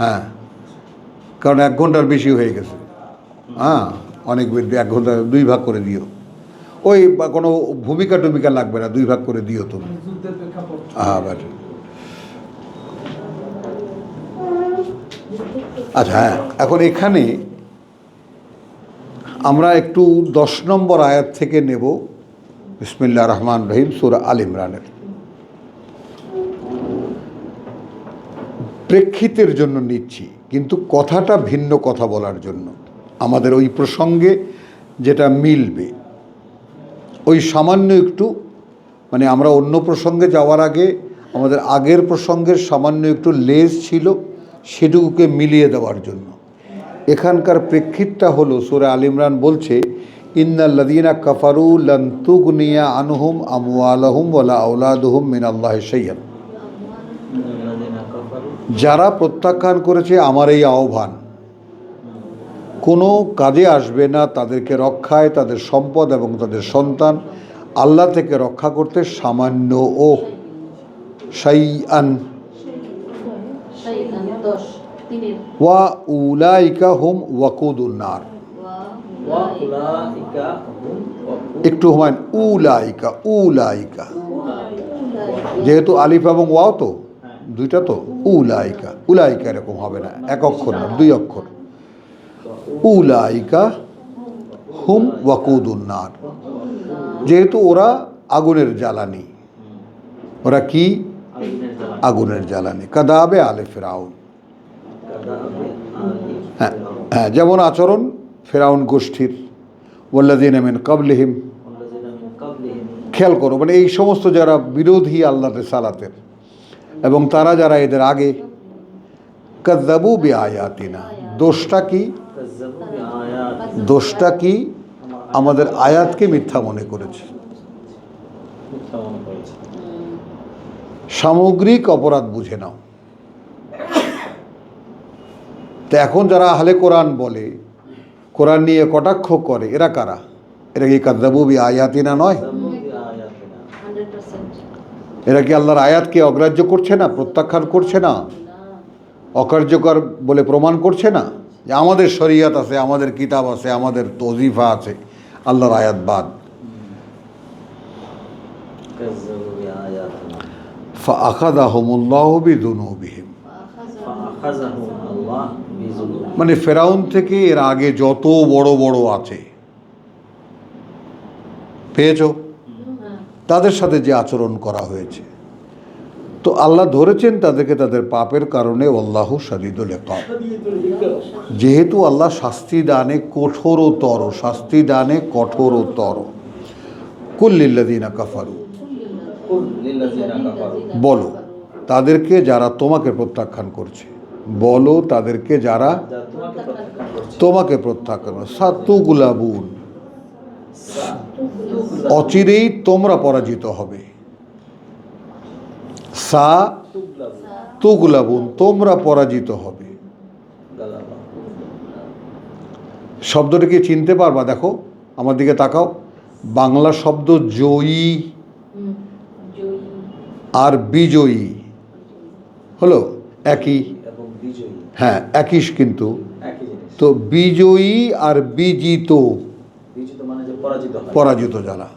হ্যাঁ। কারণ এক ঘণ্টার বেশি হয়ে গেছে। হ্যাঁ অনেক বেশি এক ঘণ্টা দুই ভাগ করে দিও। ওই কোনো ভূমিকা টুমিকা লাগবে না, দুই ভাগ করে দিও তুমি। হ্যাঁ আচ্ছা হ্যাঁ এখন এখানে আমরা একটু দশ নম্বর আয়াত থেকে নেব। বিসমিল্লা রহমান রহিম, সুরা আল ইমরানের। প্রেক্ষিতের জন্য নিচ্ছি, কিন্তু কথাটা ভিন্ন কথা বলার জন্য। আমাদের ওই প্রসঙ্গে যেটা মিলবে, ওই সামান্য একটু মানে আমরা অন্য প্রসঙ্গে যাওয়ার আগে, আমাদের আগের প্রসঙ্গের সামান্য একটু লেজ ছিল সেটুকুকে মিলিয়ে দেওয়ার জন্য। এখানকার প্রেক্ষিতটা হলো, সুরে আল ইমরান বলছে ইন্নাল্লাদিনা কাফারু লন্তুগনিয়া আনহুম আমু আলহুম ওলা আউলাদহুম মিন আল্লাহ সৈয়দ যারা প্রত্যাখ্যান করেছে আমার এই আহ্বান, কোনো কাজে আসবে না তাদেরকে রক্ষায়, তাদের সম্পদ এবং তাদের সন্তান আল্লাহ থেকে রক্ষা করতে সামান্য ও। সাই আন ওয়া উলাইকা হোম ওয়াকুদুন্নার একটু হুমায়ুন উলাইকা উলাইকা। যেহেতু আলিফ এবং ওয়াও তো। দুইটা তো? উলাইকা। উলাইকা এরকম হবে না, এক অক্ষর না, দুই অক্ষর। উলাইকা হুম ওয়াকুদুন্নার যেহেতু ওরা আগুনের জ্বালানি। ওরা কি? আগুনের জ্বালানি। কাদাবে আলে ফেরাউন। হ্যাঁ হ্যাঁ যেমন আচরণ ফেরাউন গোষ্ঠীর। ওল্লাদিন আমিন কাবলিহিম। খেয়াল করো মানে এই সমস্ত যারা বিরোধী আল্লাহ সালাতের এবং তারা যারা এদের আগে কাদ্দাবু বি আয়াতিনা দোষটা কি? দোষটা কি? আমাদের আয়াতকে মিথ্যা মনে করেছে। মিথ্যা মনে করেছে সামগ্রিক অপরাধ বুঝে নাও। তো এখন যারা আহলে কোরআন বলে, কোরআন নিয়ে কটাক্ষ করে, এরা কারা? এরা কি কাদ্দাবু বি আয়াতিনা নয়? এরা কি আল্লাহর আয়াতকে অগ্রাহ্য করছে না, প্রত্যাখ্যান করছে না? অকার্যকর বলে প্রমাণ করছে না? যে আমাদের শরিয়াত আছে, আমাদের কিতাব আছে, আমাদের তজিফা আছে, আল্লাহর আয়াত বাদ। মানে ফেরাউন থেকে এর আগে যত বড় বড় আছে। পেয়েছ? তাদের সাথে যে আচরণ করা হয়েছে। তো আল্লাহ ধরেছেন তাদেরকে তাদের পাপের কারণে আল্লাহ সাদিদুল একাব যেহেতু আল্লাহ শাস্তি দানে কঠোরতর শাস্তি দানে কঠোরতর। কুল্লিল্লাদিনা কাফারু। বলো তাদেরকে যারা তোমাকে প্রত্যাখ্যান করছে বলো তাদেরকে যারা তোমাকে প্রত্যাখ্যান প্রত্যাখ্যান সাতুগুলাবুন অচিরেই তোমরা পরাজিত হবে। সা তুগলাবু তুগুলাবুন, তোমরা পরাজিত হবে। শব্দটাকে চিনতে পারবা? দেখো, আমার দিকে তাকাও। বাংলা শব্দ জয়ী আর বিজয়ী। হলো একই। হ্যাঁ একই কিন্তু। তো বিজয়ী আর বিজিত। পরাজিত যারা।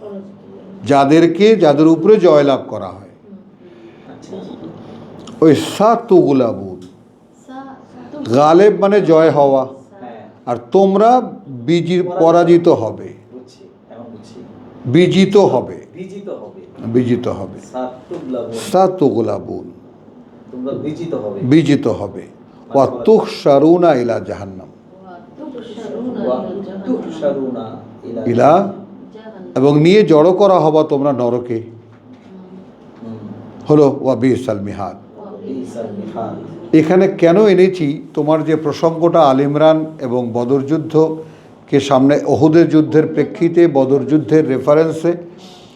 যাদেরকে যাদের উপরে জয়লাভ করা হয়। আচ্ছা। ওই সাতুগুলাবুন সা গালেব মানে জয় হওয়া। হ্যাঁ। আর তোমরা বিজি পরাজিত। হবে। বিজিত হবে। বিজিত হবে। বিজিত হবে। সাতুগলাবু সাতুগুলাবুন বিজিত হবে। বিজিত হবে। সারুনা ইলা জাহান্নাম। ওয়া ইলা এবং নিয়ে জড়ো করা হবা তোমরা নরকে। হলো, ওয়া বিসাল মিহাদ। এখানে কেন এনেছি? তোমার যে প্রসঙ্গটা আল ইমরান এবং বদর যুদ্ধকে সামনে ওহুদের যুদ্ধের প্রেক্ষিতে, বদর যুদ্ধের রেফারেন্সে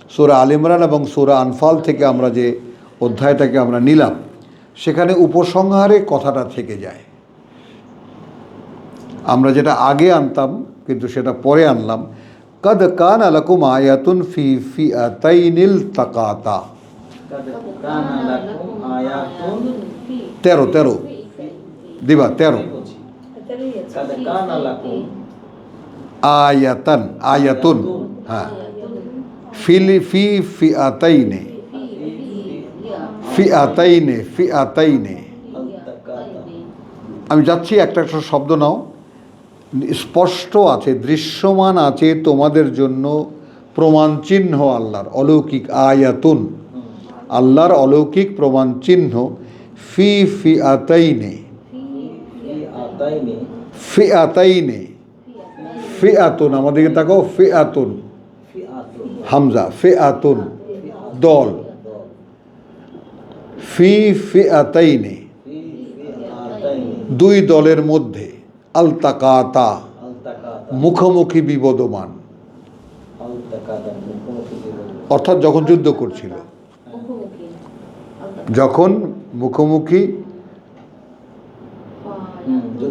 সোরা আল ইমরান এবং সোরা আনফাল থেকে আমরা যে অধ্যায়টাকে আমরা নিলাম, সেখানে উপসংহারে কথাটা থেকে যায়। আমরা যেটা আগে আনতাম, কিন্তু সেটা পরে আনলাম কদ কান আলাকুম আয়াতুন ফি ফি তাইনিল তাকাতা তেরো তেরো দিবা তেরো আয়াতান আয়াতুন হ্যাঁ ফিল ফি ফি আতাইনে ফি আতাইনে ফি আতাইনে আমি যাচ্ছি একটা একটা শব্দ নাও। স্পষ্ট আছে, দৃশ্যমান আছে তোমাদের জন্য প্রমাণ চিহ্ন আল্লাহর, অলৌকিক আয়াতুন। আল্লাহর অলৌকিক প্রমাণ চিহ্ন ফি ফি আতাইনে ফি আতাইনি ফি আতুন আমাদেরকে তাকাও ফি আতুন হামজা ফি আতুন দল। ফি ফি আতাইনে দুই দলের মধ্যে। আলতাকাতা। আলতাকাতা। মুখোমুখি বিবদমান। অর্থাৎ যখন যুদ্ধ করছিল। যখন মুখোমুখি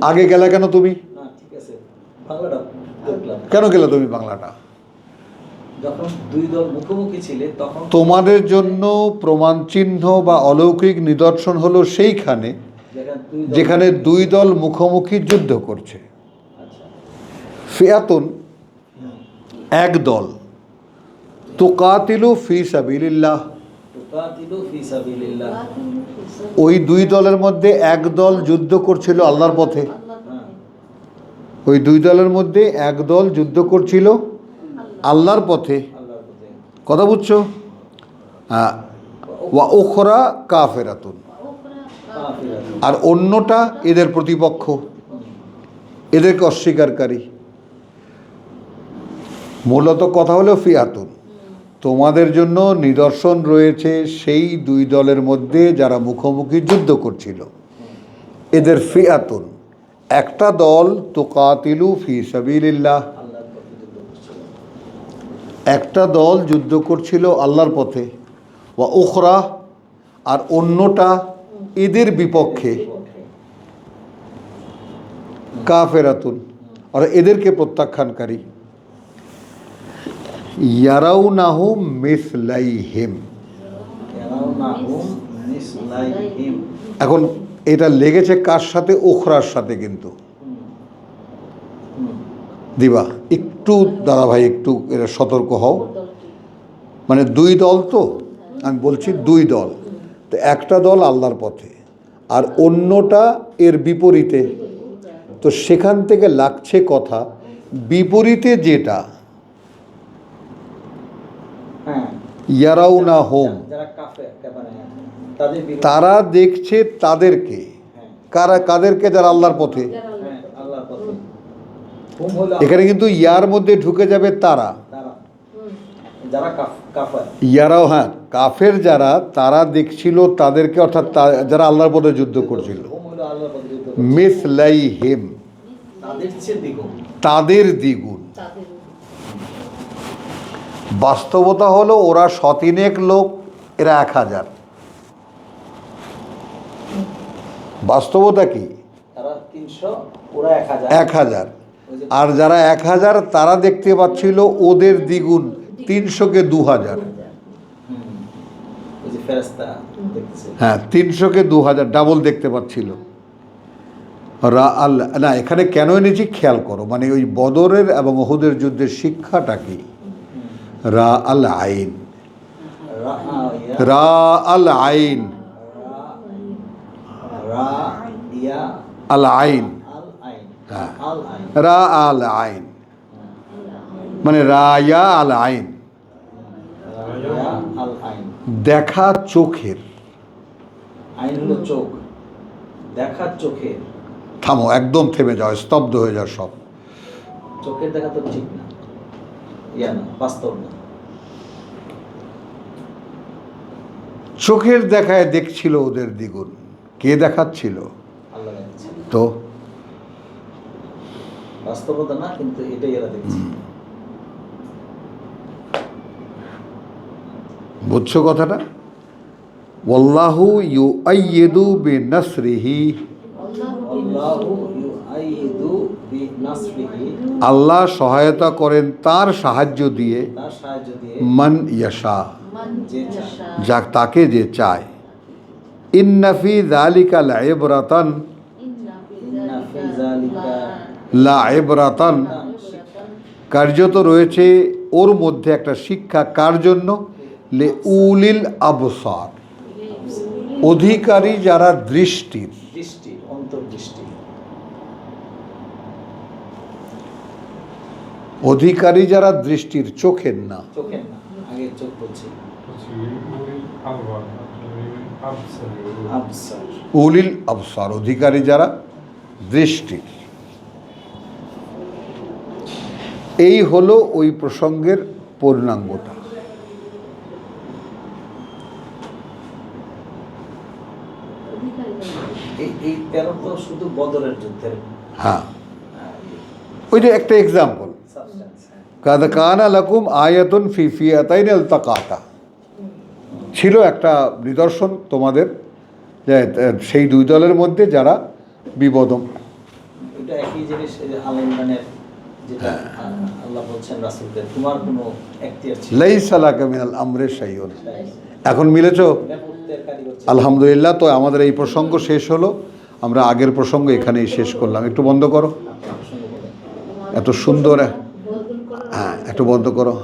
আগে গেলা কেন তুমি? কেন গেলা তুমি বাংলাটা? যখন দুই দল মুখোমুখি ছিলে তখন তোমাদের জন্য প্রমাণ চিহ্ন বা অলৌকিক নিদর্শন হলো সেইখানে যেখানে দুই দল মুখোমুখি যুদ্ধ করছে। আচ্ছা। ফিয়াতুন এক দল। তুকাতিলু ফি সাবিলিল্লাহ। ওই দুই দলের মধ্যে এক দল যুদ্ধ করছিল আল্লাহর পথে। হ্যাঁ। ওই দুই দলের মধ্যে এক দল যুদ্ধ করছিল আল্লাহর পথে। কথা বুঝছ? হ্যাঁ ওয়া ওখরা কাফিরাতুন। আর অন্যটা এদের প্রতিপক্ষ। এদেরকে অস্বীকারকারী মূলত কথা হলো ফিয়াতুন। তোমাদের জন্য নিদর্শন রয়েছে সেই দুই দলের মধ্যে যারা মুখোমুখি যুদ্ধ করছিল। এদের ফিয়াতুন। একটা দল ফি আল্লাহর পথে যুদ্ধ করছিল একটা দল যুদ্ধ করছিল আল্লাহর পথে। বা ওখরা আর অন্যটা এদের বিপক্ষে কাফেরাতুন, আর এদেরকে প্রত্যাখ্যানকারী। ইয়ারাউ নাহুম মিসলাইহিম। এখন এটা লেগেছে কার সাথে? ওখরার সাথে কিন্তু। দিবা, একটু দাদা ভাই, একটু এটা সতর্ক হও। মানে দুই দল তো? আমি বলছি দুই দল। তো একটা দল আল্লাহর পথে আর অন্যটা এর বিপরীতে। তো সেখান থেকে লাগছে কথা বিপরীতে যেটা। হ্যাঁ। ইয়ারাও না হোম। বিরুদ্ধে- তারা দেখছে তাদেরকে। হ্যাঁ। কারা কাদেরকে? যারা আল্লাহর পথে। হ্যাঁ এখানে কিন্তু ইয়ার মধ্যে ঢুকে যাবে তারা। যারা কাফের। ইয়ারাও হ্যাঁ কাফের যারা তারা দেখছিল তাদেরকে অর্থাৎ যারা আল্লাহর পদে যুদ্ধ করছিল। যুদ্ধ মিসলাই হেম তাদের দ্বিগুণ। বাস্তবতা হলো ওরা শতিনেক লোক এরা এক হাজার। বাস্তবতা কি? তারা তিনশো ওরা এক হাজার। আর যারা এক হাজার তারা দেখতে পাচ্ছিল ওদের দ্বিগুণ। তিনশোকে দু হাজার হ্যাঁ তিনশোকে দু হাজার ডাবল দেখতে পাচ্ছিল। রা আল না এখানে কেন এনেছি খেয়াল করো মানে ওই বদরের এবং ওহুদের যুদ্ধের শিক্ষাটা কি? রা আল আইন। রা- আল আইন। আল আইন। হ্যাঁ। রা আল আইন। মানে রায়া আল আইন। দেখা চোখের। আইন হলো চোখ। দেখার চোখের। থামো একদম থেমে যাও স্তব্ধ হয়ে যাও সব। চোখের দেখা তো ঠিক না। ইয়া না বাস্তব না। চোখের দেখায় দেখছিল ওদের দ্বিগুণ। কে দেখাচ্ছিল? তো? বাস্তবতা না কিন্তু এটাই এরা দেখছে। বুঝছ কথাটা? ওয়াল্লাহু ইউ আইয়েদু বে নসরিহি আল্লাহু সহায়তা করেন তার সাহায্য দিয়ে মন ইয়াশা যে তাকে যে চায়। ইন্নাফি লাইবরাতান। জালিকা লা ইবরাতান কার্যত রয়েছে ওর মধ্যে একটা শিক্ষা কার জন্য? লে উলিল আবসার। অধিকারী যারা দৃষ্টির দৃষ্টি অন্তর্দৃষ্টি। অধিকারী যারা দৃষ্টির চোখের না। চোখের না আগে চোখ বলছি। উলিল আবসার অধিকারী যারা দৃষ্টির এই হলো ওই প্রসঙ্গের পূর্ণাঙ্গতা। এই এই তেরো তো শুধু বদরের যুদ্ধের হ্যাঁ। ওইটা একটা এক্সাম্পল সাবস্টেন্স কাদ কানা লাকুম আয়াতুন ফি ফিয়াতাইন আলতাকাতা। ছিল একটা নিদর্শন তোমাদের যে সেই দুই দলের মধ্যে যারা বিবদম। এটা একই জিনিস আল ইমরানের হ্যাঁ। এখন মিলেছ। আলহামদুলিল্লাহ, তো আমাদের এই প্রসঙ্গ শেষ হলো। আমরা আগের প্রসঙ্গ এখানেই শেষ করলাম। একটু বন্ধ করো। এত সুন্দর হ্যাঁ একটু বন্ধ করো।